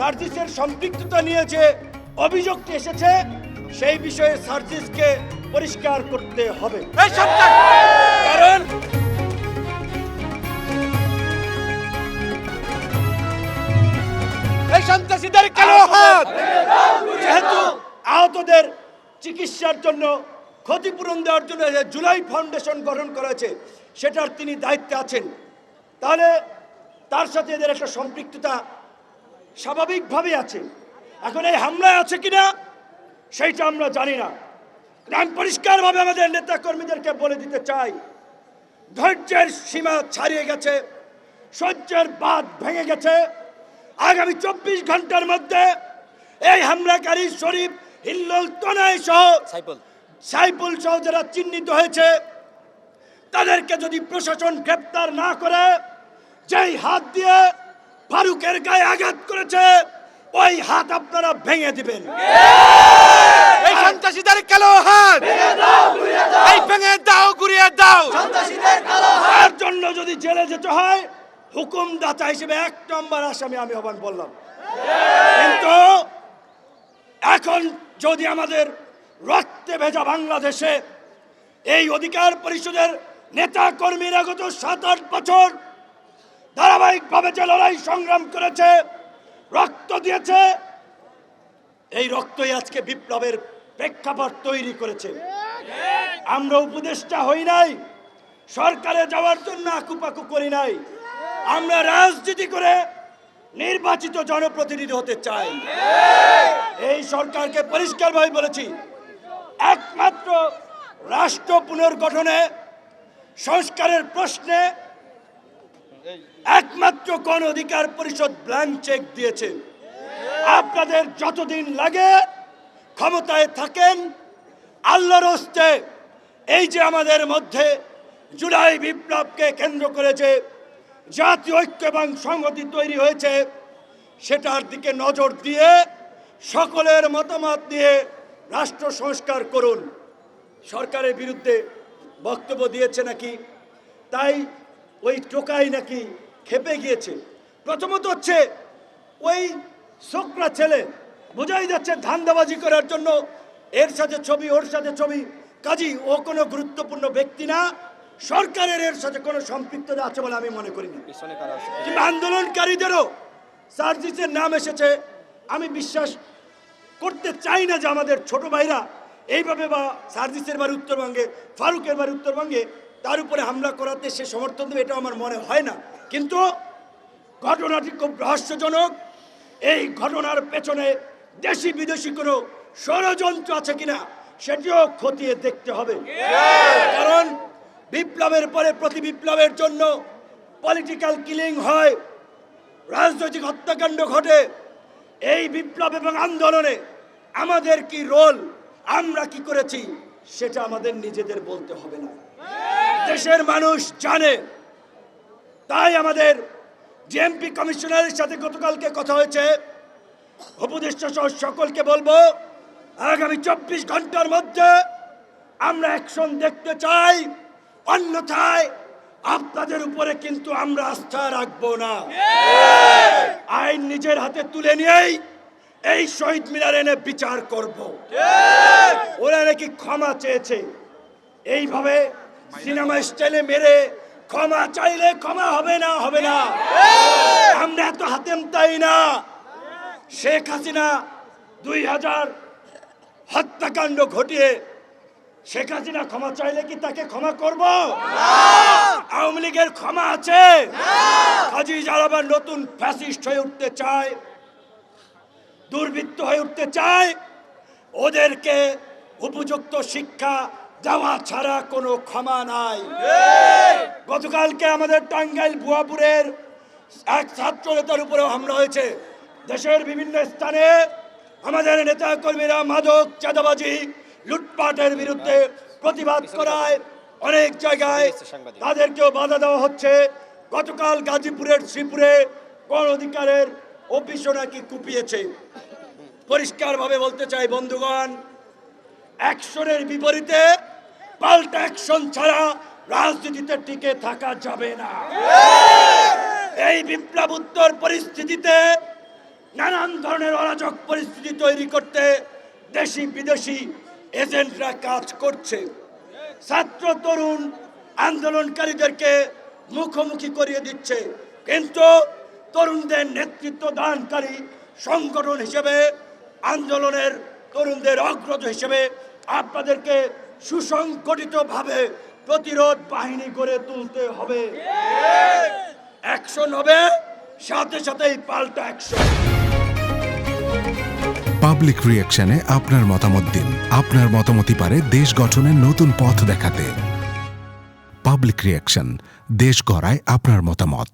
সার্জিসের সম্পৃক্ততা নিয়ে যে অভিযোগটি এসেছে, সেই বিষয়ে সার্জিসকে পরিষ্কার করতে হবে। কারণ এই সন্ত্রাসীদের কালো হাত যেহেতু আহতদের চিকিৎসার জন্য, ক্ষতিপূরণ দেওয়ার জন্য যে জুলাই ফাউন্ডেশন গঠন করা হয়েছে সেটার তিনি দায়িত্বে আছেন। তাহলে তার সাথে এদের একটা সম্পৃক্ততা স্বাভাবিকভাবেই আছে। এখন এই হামলায় আছে কিনা সেইটা আমরা জানি না। আমি পরিষ্কারভাবে আমাদের নেতা কর্মীদেরকে বলে দিতে চাই ধৈর্যের সীমা ছাড়িয়ে গেছে সহ্যের বাঁধ ভেঙে গেছে। আগামী চব্বিশ ঘণ্টার মধ্যে এই হামলাকারী শরীফ হিল্লোল তনয় সহ সাইফুল সহ যারা চিহ্নিত হয়েছে তাদেরকে যদি প্রশাসন গ্রেপ্তার না করে যেই হাত দিয়ে ফারুকের গায়ে আঘাত করেছে ওই হাত আপনারা ভেঙে দিবেন। এই সন্ত্রাসীদের কালো হাত। এই ভেঙে দাও গুড়িয়ে দাও। তার জন্য যদি জেলে যেতে হয় হুকুমদাতা হিসেবে এক নম্বর আসামি আমি বললাম। কিন্তু এখন যদি আমাদের রক্তে ভেজা বাংলাদেশে এই অধিকার পরিষদের নেতা কর্মীরা গত সাত আট বছর ধারাবাহিকভাবে যে লড়াই সংগ্রাম করেছে, রক্ত দিয়েছে, এই রক্তই আজকে বিপ্লবের প্রেক্ষাপট তৈরি করেছে। আমরা উপদেষ্টা হই নাই, সরকারে যাওয়ার জন্য আকুপাকু করি নাই, আমরা রাজনীতি করে নির্বাচিত জনপ্রতিনিধি হতে চাই। এই সরকারকে পরিষ্কারভাবে বলেছি, একমাত্র রাষ্ট্র পুনর্গঠনে, সংস্কারের প্রশ্নে একমাত্র গণ অধিকার পরিষদ ব্ল্যাঙ্ক চেক দিয়েছে। আপনাদের যতদিন লাগে ক্ষমতায় থাকেন, আল্লাহর হস্তে এই যে আমাদের মধ্যে জুলাই বিপ্লবকে কেন্দ্র করেছে জাতীয় ঐক্য এবং সংহতি তৈরি হয়েছে, সেটার দিকে নজর দিয়ে সকলের মতামত দিয়ে রাষ্ট্র সংস্কার করুন। সরকারের বিরুদ্ধে বক্তব্য দিয়েছে নাকি? তাই ওই টোকাই নাকি খেপে গিয়েছে। প্রথমত হচ্ছে ওই শোকরা ছেলে বোঝাই যাচ্ছে ধান্দাবাজি করার জন্য এর সাথে ছবি ওর সাথে ছবি। কাজী ও কোনো গুরুত্বপূর্ণ ব্যক্তি না সরকারের এর সাথে কোনো সম্পৃক্ততা আছে বলে আমি মনে করি না। কিংবা আন্দোলনকারীদেরও সার্জিসের নাম এসেছে। আমি বিশ্বাস করতে চাই না যে আমাদের ছোট ভাইরা এইভাবে বা সার্জিসের বাড়ি উত্তরবঙ্গে ফারুকের বাড়ি উত্তরবঙ্গে তার উপরে হামলা করাতে সে সমর্থন দেবে এটা আমার মনে হয় না। কিন্তু ঘটনাটি খুব রহস্যজনক। এই ঘটনার পেছনে দেশি বিদেশি কোনো ষড়যন্ত্র আছে কিনা, সেটিও খতিয়ে দেখতে হবে। কারণ বিপ্লবের পরে, প্রতি বিপ্লবের জন্য পলিটিক্যাল কিলিং হয়, রাজনৈতিক হত্যাকাণ্ড ঘটে। এই বিপ্লব এবং আন্দোলনে আমাদের কি রোল আমরা কি করেছি, সেটা আমাদের নিজেদের বলতে হবে না। দেশের মানুষ জানে। তাই আমাদের জিএমপি কমিশনারের সাথে গতকালকে কথা হয়েছে। উপদেষ্টা সহ সকলকে বলব আগামী চব্বিশ ঘণ্টার মধ্যে আমরা অ্যাকশন দেখতে চাই। অন্যথায় আপনাদের উপরে কিন্তু আমরা আস্থা রাখব না। আইন নিজের হাতে তুলে নিয়েই এই শহীদ মিনার এনে বিচার করব। ওরা নাকি ক্ষমা চেয়েছে। এইভাবে সিনেমা স্টাইলে মেরে ক্ষমা চাইলে ক্ষমা হবে না হবে না। আমরা এত হাতেম তাই না? শেখ হাসিনা দুই হাজার হত্যাকাণ্ড ঘটিয়ে শেখ হাসিনা ক্ষমা চাইলে কি তাকে ক্ষমা করব? আওয়ামী লীগের ক্ষমা আছে? কাজী যারা আবার নতুন ফ্যাসিস্ট হয়ে উঠতে চায় দুর্বৃত্ত হয়ে উঠতে চায় ওদেরকে উপযুক্ত শিক্ষা দেওয়া ছাড়া কোনো ক্ষমা নাই। গতকালকে আমাদের টাঙ্গাইল ভুয়াপুরের এক ছাত্র নেতার উপরেও হামলা হয়েছে। দেশের বিভিন্ন স্থানে আমাদের নেতা কর্মীরা মাদক, চাঁদাবাজি, লুটপাটের বিরুদ্ধে প্রতিবাদ করায় অনেক জায়গায় তাদেরকেও বাধা দেওয়া হচ্ছে। গতকাল গাজীপুরের শ্রীপুরে গণ অধিকারের অফিসও নাকি কুপিয়েছে। পরিষ্কারভাবে বলতে চাই বন্ধুগণ, অ্যাকশনের বিপরীতে পাল্টা অ্যাকশন ছাড়া রাজনীতিতে টিকে থাকা যাবে না। এই বিপ্লব উত্তর পরিস্থিতিতে নানান ধরনের অরাজক পরিস্থিতি তৈরি করতে দেশি বিদেশি এজেন্টরা কাজ করছে। ছাত্র, তরুণ আন্দোলনকারীদেরকে মুখোমুখি করিয়ে দিচ্ছে। কিন্তু তরুণদের নেতৃত্ব দানকারী সংগঠন হিসেবে, আন্দোলনের তরুণদের অগ্রজ হিসেবে আপনাদেরকে সুসংগঠিতভাবে প্রতিরোধ বাহিনী গড়ে তুলতে হবে। অ্যাকশন হবে সাথে সাথেই পাল্টা অ্যাকশন পাবলিক রিয়াকশনে আপনার মতামত দিন। আপনার মতামতই পারে দেশ গঠনের নতুন পথ দেখাতে। পাবলিক রিয়াকশন, দেশ গড়ায় আপনার মতামত।